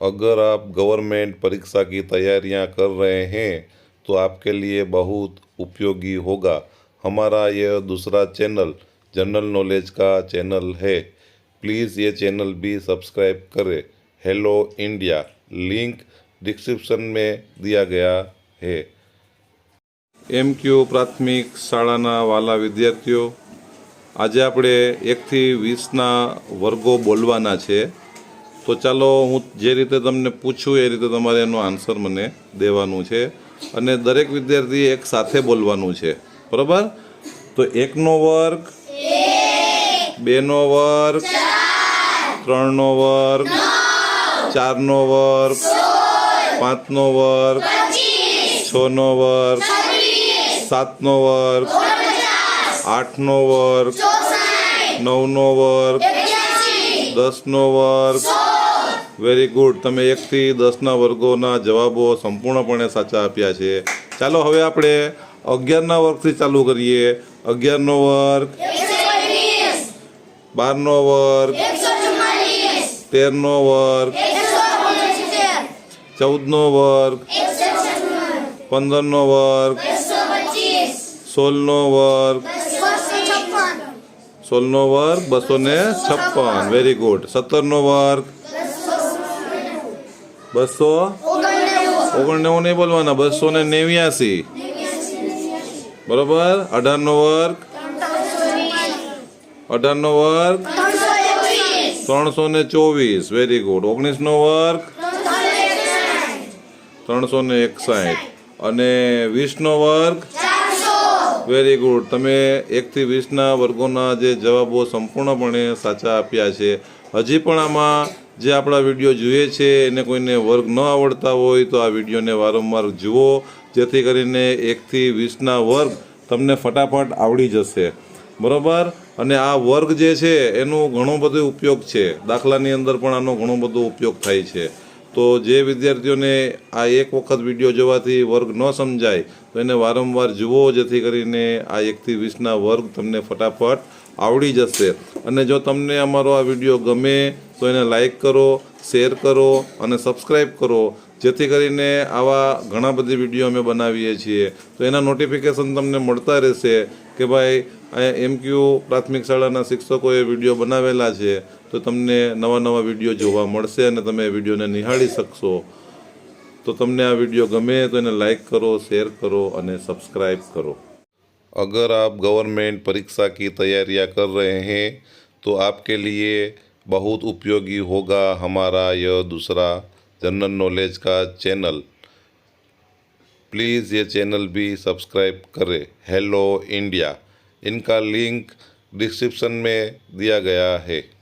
अगर आप गवर्नमेंट परीक्षा की तैयारियां कर रहे हैं तो आपके लिए बहुत उपयोगी होगा हमारा यह दूसरा चैनल जनरल नॉलेज का चैनल है प्लीज़ ये चैनल भी सब्सक्राइब करें हेलो इंडिया लिंक डिस्क्रिप्शन में दिया गया है એમ ક્યુ પ્રાથમિક શાળાના વાલા વિદ્યાર્થીઓ આજે આપણે એકથી વીસના વર્ગો બોલવાના છે તો ચાલો હું જે રીતે તમને પૂછું એ રીતે તમારે એનો આન્સર મને દેવાનું છે. અને દરેક વિદ્યાર્થીએ એક સાથે બોલવાનું છે. બરાબર? તો એકનો વર્ગ, બેનો વર્ગ, ત્રણનો વર્ગ, ચારનો વર્ગ, પાંચનો વર્ગ, છનો વર્ગ, સાતનો વર્ગ, આઠનો વર્ગ, નવનો વર્ગ, દસનો વર્ગ વેરી ગુડ તમે એકથી દસના વર્ગોના જવાબો સંપૂર્ણપણે સાચા આપ્યા છે. ચાલો હવે આપણે અગિયારના વર્ગથી ચાલુ કરીએ. અગિયારનો વર્ગ. બારનો વર્ગ. તેરનો વર્ગ. ચૌદનો વર્ગ. પંદરનો વર્ગ. સોળનો વર્ગ. સોળનો વર્ગ બસો ને છપ્પન. વેરી ગુડ સત્તરનો વર્ગ. બસો? ઓગણનેવું નહીં બોલવાના, બસો ને નેવ્યાસી. બરોબર? અઢારનો વર્ગ? અઢારનો વર્ગ? ત્રણસો ને ચોવીસ. વેરી ગુડ ઓગણીસનો વર્ગ? ત્રણસો ને એકસાઠ. અને વીસનો વર્ગ? વેરી ગુડ તમે એકથી વીસના વર્ગોના જે જવાબો સંપૂર્ણપણે સાચા આપ્યા છે. હજી પણ આમાં જે આપણા વીડિયો જોઈએ છે, એને કોઈને વર્ગ ન આવડતા હોય તો આ વિડીયોને વારંવાર જુઓ, જેથી કરીને એકથી વીસના વર્ગ તમને ફટાફટ આવડી જશે. બરાબર? અને આ વર્ગ જે છે, એનો ઘણો બધો ઉપયોગ છે. દાખલાની અંદર પણ આનો ઘણો બધો ઉપયોગ થાય છે. તો જે વિદ્યાર્થીઓને આ એક વખત વીડિયો જોવાથી વર્ગ ન સમજાય, તો એને વારંવાર જુઓ, જેથી કરીને આ એકથી વીસના વર્ગ તમને ફટાફટ આવડી જશે. અને જો તમને અમારો આ વીડિયો ગમે, તો એને લાઇક કરો, શેર કરો અને સબસ્ક્રાઈબ કરો. જેથી કરીને આવા ઘણા બધી વીડિયો અમે બનાવીએ છીએ. તો એના નોટિફિકેશન તમને મળતા રહેશે કે ભાઈ એમક્યુ પ્રાથમિક શાળાના શિક્ષકોએ વીડિયો બનાવેલા છે, તો તમને નવા નવા વીડિયો જોવા મળશે અને તમે વિડીયોને નિહાળી શકશો. તો તમને આ વીડિયો ગમે તો એને લાઇક કરો, શેર કરો અને સબસ્ક્રાઈબ કરો. अगर आप गवर्नमेंट परीक्षा की तैयारियाँ कर रहे हैं तो आपके लिए बहुत उपयोगी होगा हमारा यह दूसरा जनरल नॉलेज का चैनल। प्लीज़ ये चैनल भी सब्सक्राइब करें। Hello India. इनका लिंक डिस्क्रिप्शन में दिया गया है।